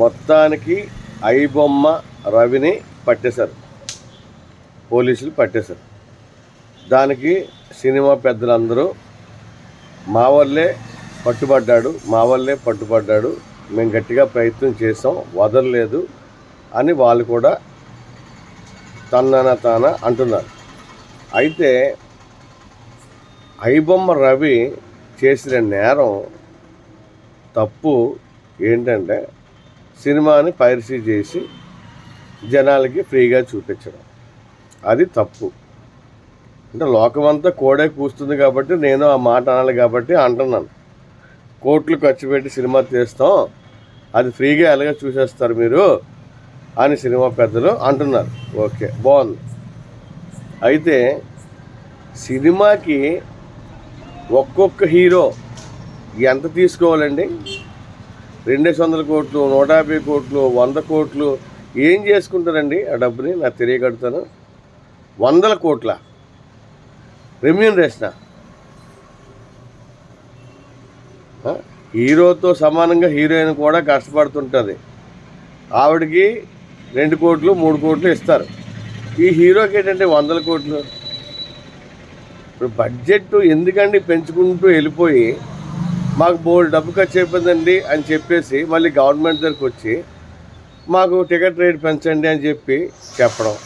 మొత్తానికి ఐబొమ్మ రవిని పట్టేశారు. పోలీసులు పట్టేశారు. దానికి సినిమా పెద్దలందరూ మా వల్లే పట్టుబడ్డాడు మా వల్లే పట్టుబడ్డాడు మేము గట్టిగా ప్రయత్నం చేసాం వదలలేదు అని వాళ్ళు కూడా తన్నన తాన అంటున్నారు. అయితే ఐబొమ్మ రవి చేసిన నేరం తప్పు ఏంటంటే సినిమాని పైరసీ చేసి జనాలకి ఫ్రీగా చూపించడం. అది తప్పు. అంటే లోకమంతా కోడే కూస్తుంది కాబట్టి నేను ఆ మాట అనాలి కాబట్టి అంటున్నాను. కోట్లు ఖర్చు పెట్టి సినిమా తీస్తాం అది ఫ్రీగా ఎలాగ చూసేస్తారు మీరు అని సినిమా పెద్దలు అంటున్నారు. ఓకే బాగుంది. అయితే సినిమాకి ఒక్కొక్క హీరో ఎంత తీసుకోవాలండి? రెండేసి వందల కోట్లు నూట యాభై కోట్లు వంద కోట్లు. ఏం చేసుకుంటారండి ఆ డబ్బుని? నాకు తెలియగడుతాను వందల కోట్ల రెమ్యూనరేషన్. హీరోతో సమానంగా హీరోయిన్ కూడా కష్టపడుతుంటుంది. ఆవిడకి రెండు కోట్లు మూడు కోట్లు ఇస్తారు. ఈ హీరోకి ఏంటంటే వందల కోట్లు. ఇప్పుడు బడ్జెట్ ఎందుకండి పెంచుకుంటూ వెళ్ళిపోయి మాకు బోర్డు డబ్బు ఖర్చు అయిపోయిందండి అని చెప్పేసి మళ్ళీ గవర్నమెంట్ దగ్గరికి వచ్చి మాకు టికెట్ రేట్ పెంచండి అని చెప్పి చెప్పడం.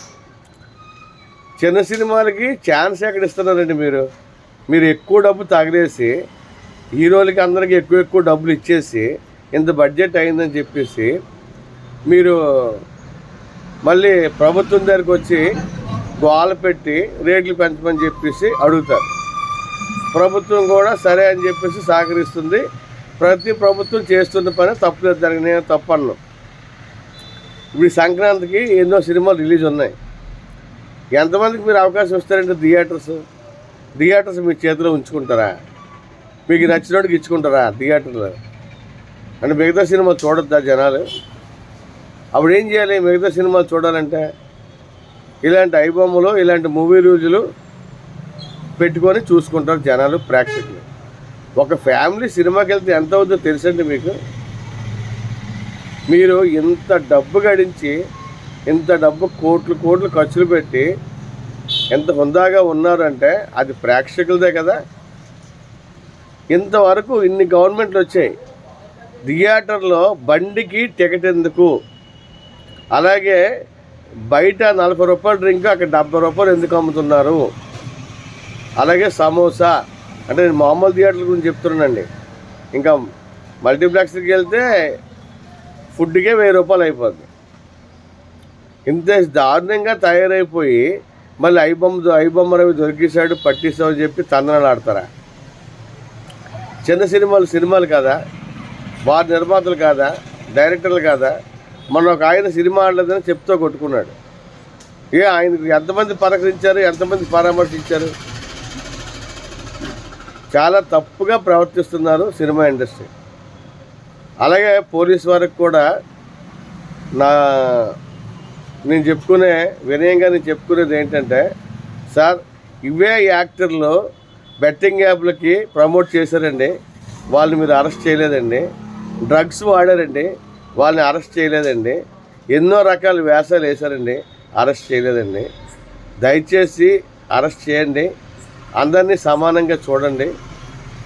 చిన్న సినిమాలకి ఛాన్స్ ఎక్కడ ఇస్తున్నారండి మీరు? మీరు ఎక్కువ డబ్బు తగిలేసి హీరోలకి అందరికీ ఎక్కువ ఎక్కువ డబ్బులు ఇచ్చేసి ఇంత బడ్జెట్ అయిందని చెప్పేసి మీరు మళ్ళీ ప్రభుత్వం దగ్గరికి వచ్చి గోల పెట్టి రేట్లు పెంచమని చెప్పేసి అడుగుతారు. ప్రభుత్వం కూడా సరే అని చెప్పేసి సహకరిస్తుంది. ప్రతి ప్రభుత్వం చేస్తున్న పని తప్పులేదు దానికి నేను తప్పను ఇప్పుడు ఈ సంక్రాంతికి ఎన్నో సినిమాలు రిలీజ్ ఉన్నాయి. ఎంతమందికి మీరు అవకాశం ఇస్తారంటే థియేటర్స్? థియేటర్స్ మీ చేతిలో ఉంచుకుంటారా? మీకు నచ్చినోడికి ఇచ్చుకుంటారా థియేటర్లో? అంటే మిగతా సినిమా చూడొద్దా జనాలు? అప్పుడు ఏం చేయాలి? మిగతా సినిమాలు చూడాలంటే ఇలాంటి ఐబొమ్మలు ఇలాంటి మూవీ రూజులు పెట్టుకొని చూసుకుంటారు జనాలు ప్రేక్షకులు. ఒక ఫ్యామిలీ సినిమాకి వెళ్తే ఎంత అవుతుందో తెలుసండి మీకు? మీరు ఇంత డబ్బు గడించి ఇంత డబ్బు కోట్లు కోట్లు ఖర్చులు పెట్టి ఎంత హుందాగా ఉన్నారంటే అది ప్రేక్షకులదే కదా. ఇంతవరకు ఇన్ని గవర్నమెంట్లు వచ్చాయి. థియేటర్లో బండికి టికెట్ ఎందుకు? అలాగే బయట నలభై రూపాయల డ్రింక్ అక్కడ డెబ్బై రూపాయలు ఎందుకు అమ్ముతున్నారు? అలాగే సమోసా. అంటే నేను మామూలు థియేటర్ల గురించి చెప్తున్నానండి. ఇంకా మల్టీప్లెక్స్కి వెళ్తే ఫుడ్కే వెయ్యి రూపాయలు అయిపోద్ది. ఇంత దారుణంగా తయారైపోయి మళ్ళీ ఐబొమ్మ ఐబొమ్మ రవి దొరికేశాడు పట్టేసామని చెప్పి తందనాలు ఆడతారా? చిన్న సినిమాలు సినిమాలు కాదా? వారి నిర్మాతలు కాదా? డైరెక్టర్లు కాదా? మన ఒక ఆయన సినిమా ఆడలేదని చెప్తూ కొట్టుకున్నాడు. ఏ ఆయనకు ఎంతమంది పరకరించారు ఎంతమంది పరామర్శించారు? చాలా తప్పుగా ప్రవర్తిస్తున్నారు సినిమా ఇండస్ట్రీ. అలాగే పోలీస్ వారికి కూడా నా నేను చెప్పుకునే వినయంగా నేను చెప్పుకునేది ఏంటంటే సార్ ఇవే యాక్టర్లు బెట్టింగ్ యాప్లకి ప్రమోట్ చేశారండి వాళ్ళు మీరు అరెస్ట్ చేయలేదండి డ్రగ్స్ వాడారండి వాళ్ళని అరెస్ట్ చేయలేదండి ఎన్నో రకాల వ్యాసాలు వేశారండి అరెస్ట్ చేయలేదండి. దయచేసి అరెస్ట్ చేయండి అందరినీ సమానంగా చూడండి.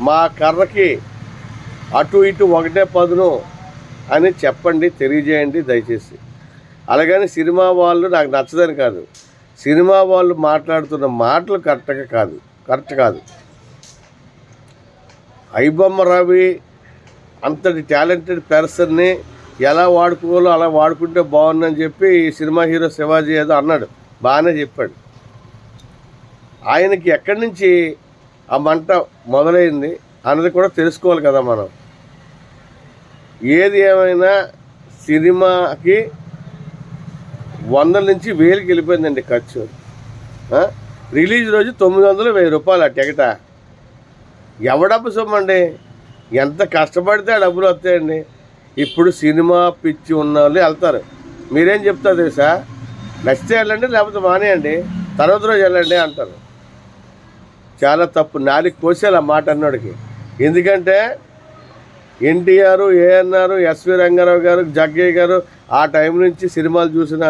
మా కర్రకి అటు ఇటు ఒకటే పదును అని చెప్పండి తెలియజేయండి దయచేసి. అలాగని సినిమా వాళ్ళు నాకు నచ్చదని కాదు. సినిమా వాళ్ళు మాట్లాడుతున్న మాటలు కరెక్ట్గా కాదు కరెక్ట్ కాదు. ఐబొమ్మ రవి అంతటి టాలెంటెడ్ పర్సన్ని ఎలా వాడుకోవాలో అలా వాడుకుంటే బాగుందని చెప్పి సినిమా హీరో శివాజీ ఏదో అన్నాడు బాగానే చెప్పాడు. ఆయనకి ఎక్కడి నుంచి ఆ మంట మొదలైంది అన్నది కూడా తెలుసుకోవాలి కదా మనం. ఏది ఏమైనా సినిమాకి వందల నుంచి వేలకి వెళ్ళిపోయిందండి ఖర్చు. రిలీజ్ రోజు తొమ్మిది వందలు వెయ్యి రూపాయలు ఆ టికెట? ఎవడబ్బు సొమ్మండి? ఎంత కష్టపడితే ఆ డబ్బులు వస్తాయండి. ఇప్పుడు సినిమా పిచ్చి ఉన్న వాళ్ళు వెళ్తారు. మీరేం చెప్తారు తెలుసా? నచ్చితే వెళ్ళండి లేకపోతే మానేయండి. తర్వాత రోజు వెళ్ళండి అంటారు. చాలా తప్పు. నాలుగు కోసేలు ఆ మాట అన్నోడికి. ఎందుకంటే ఎన్టీఆర్ ఏఎన్ఆర్ ఎస్వి రంగారావు గారు జగ్గయ్య గారు ఆ టైం నుంచి సినిమాలు చూసిన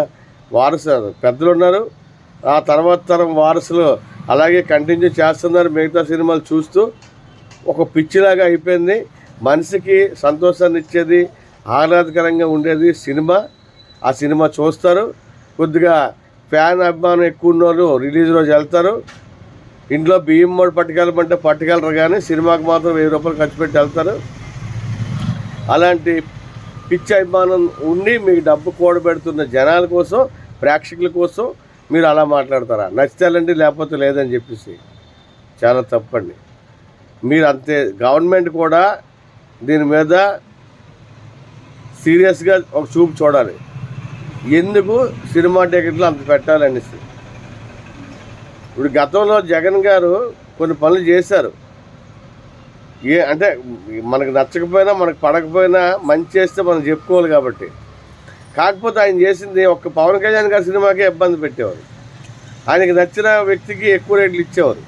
వారసు పెద్దలు ఉన్నారు. ఆ తర్వాత తరం వారసులు అలాగే కంటిన్యూ చేస్తున్నారు మిగతా సినిమాలు చూస్తూ. ఒక పిచ్చిలాగా అయిపోయింది. మనిషికి సంతోషాన్ని ఇచ్చేది ఆహ్లాదకరంగా ఉండేది సినిమా. ఆ సినిమా చూస్తారు. కొద్దిగా ఫ్యాన్ అభిమానం ఎక్కువ ఉన్నోళ్ళు రిలీజ్ రోజు వెళ్తారు. ఇంట్లో బియ్యం మూడు పట్టుకెళ్ళమంటే పట్టుకెళ్ళరు కానీ సినిమాకి మాత్రం వెయ్యి రూపాయలు ఖర్చు పెట్టి వెళ్తారు. అలాంటి పిచ్చి అభిమానం ఉండి మీకు డబ్బు కూడబెడుతున్న జనాల కోసం ప్రేక్షకుల కోసం మీరు అలా మాట్లాడతారా? నచ్చితేలండి లేకపోతే లేదని చెప్పేసి. చాలా తప్పండి. మీరు అంతే గవర్నమెంట్ కూడా దీని మీద సీరియస్గా ఒక చూపు చూడాలి. ఎందుకు సినిమా టికెట్లు అంత పెట్టాలనేసి? ఇప్పుడు గతంలో జగన్ గారు కొన్ని పనులు చేశారు. ఏ అంటే మనకు నచ్చకపోయినా మనకు పడకపోయినా మంచి చేస్తే మనం చెప్పుకోవాలి కాబట్టి. కాకపోతే ఆయన చేసింది ఒక్క పవన్ కళ్యాణ్ గారి సినిమాకే ఇబ్బంది పెట్టేవారు. ఆయనకి నచ్చిన వ్యక్తికి ఎక్కువ రేట్లు ఇచ్చేవారు.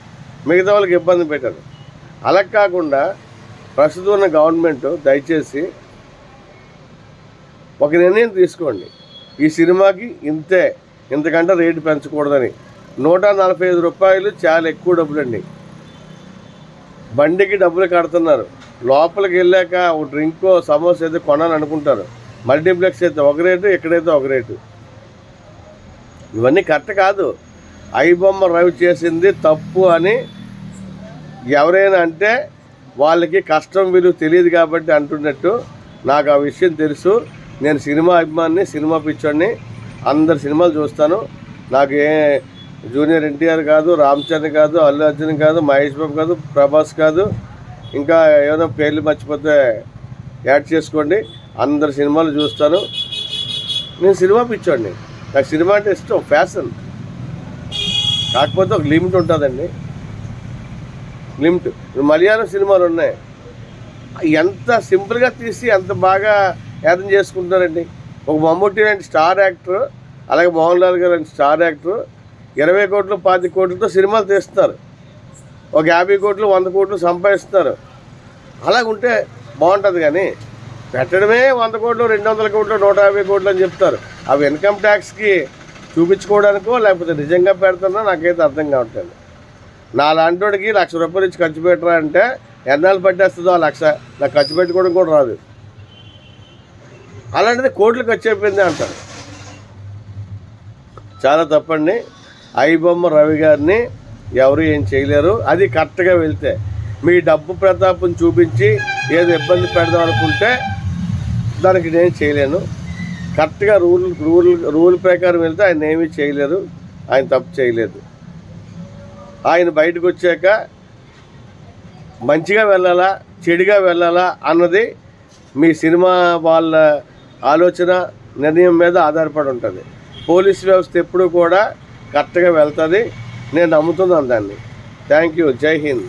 మిగతా వాళ్ళకి ఇబ్బంది పెట్టారు. అలా కాకుండా ప్రస్తుతం ఉన్న గవర్నమెంట్ దయచేసి ఒక నిర్ణయం తీసుకోండి. ఈ సినిమాకి ఇంతే. ఇంతకంటే రేటు పెంచకూడదని. నూట నలభై ఐదు రూపాయలు చాలా ఎక్కువ డబ్బులండి. బండికి డబ్బులు కడుతున్నారు. లోపలికి వెళ్ళాక ఒక డ్రింక్ సమోసా అయితే కొనాలని అనుకుంటారు మల్టీప్లెక్స్ అయితే ఒక రేటు ఎక్కడైతే ఒక రేటు. ఇవన్నీ కరెక్ట్ కాదు. ఐబొమ్మ రవి చేసింది తప్పు అని ఎవరైనా అంటే వాళ్ళకి కష్టం విలువ తెలియదు కాబట్టి అంటున్నట్టు నాకు ఆ విషయం తెలుసు. నేను సినిమా అభిమాని సినిమా పిచ్చోడిని అందరు సినిమాలు చూస్తాను. నాకు ఏ జూనియర్ ఎన్టీఆర్ కాదు రామ్ చరణ్ కాదు అల్లు అర్జున్ కాదు మహేష్ బాబు కాదు ప్రభాస్ కాదు. ఇంకా ఏదో పేర్లు మర్చిపోతే యాడ్ చేసుకోండి. అందరు సినిమాలు చూస్తాను. నేను సినిమా పిచ్చోండి నాకు సినిమా అంటే ఇష్టం ఫ్యాషన్. కాకపోతే ఒక లిమిట్ ఉంటుందండి. లిమిట్. మలయాళం సినిమాలు ఉన్నాయి. ఎంత సింపుల్గా తీసి ఎంత బాగా యాదం చేసుకుంటారండి ఒక మమ్మూటి లాంటి స్టార్ యాక్టర్ అలాగే మోహన్ లాల్ గారు లాంటి స్టార్ యాక్టర్ ఇరవై కోట్లు పాతి కోట్లతో సినిమాలు తీస్తారు. ఒక యాభై కోట్లు వంద కోట్లు సంపాదిస్తారు. అలాగుంటే బాగుంటుంది కానీ పెట్టడమే వంద కోట్లు రెండు వందల కోట్లు నూట యాభై కోట్లు అని చెప్తారు. అవి ఇన్కమ్ ట్యాక్స్కి చూపించుకోవడానికో లేకపోతే నిజంగా పెడుతున్నా నాకైతే అర్థం కావట్లేదు. నా లాంటోడికి లక్ష రూపాయలు ఇచ్చి ఖర్చు పెట్టరా అంటే ఎన్నాళ్ళు పట్టేస్తుందో ఆ లక్ష నాకు ఖర్చు పెట్టుకోవడం కూడా రాదు. అలాంటిది కోట్లు ఖర్చు అయిపోయింది అంటారు. చాలా తప్పండి. ఐబొమ్మ రవి గారిని ఎవరు ఏం చేయలేరు. అది కరెక్ట్గా వెళ్తే మీ డబ్బు ప్రతాపం చూపించి ఏదో ఇబ్బంది పెడదాం అనుకుంటే దానికి నేను చేయలేను. కరెక్ట్గా రూల్ రూల్ రూల్ ప్రకారం వెళ్తే ఆయన ఏమీ చేయలేరు ఆయన తప్పు చేయలేదు. ఆయన బయటకు వచ్చాక మంచిగా వెళ్ళాలా చెడుగా వెళ్ళాలా అన్నది మీ సినిమా వాళ్ళ ఆలోచన నిర్ణయం మీద ఆధారపడి ఉంటుంది. పోలీస్ వ్యవస్థ ఎప్పుడూ కూడా కరెక్ట్గా వెళ్తుంది. నేను నమ్ముతున్నాను దాన్ని. థ్యాంక్ యూ జై హింద్.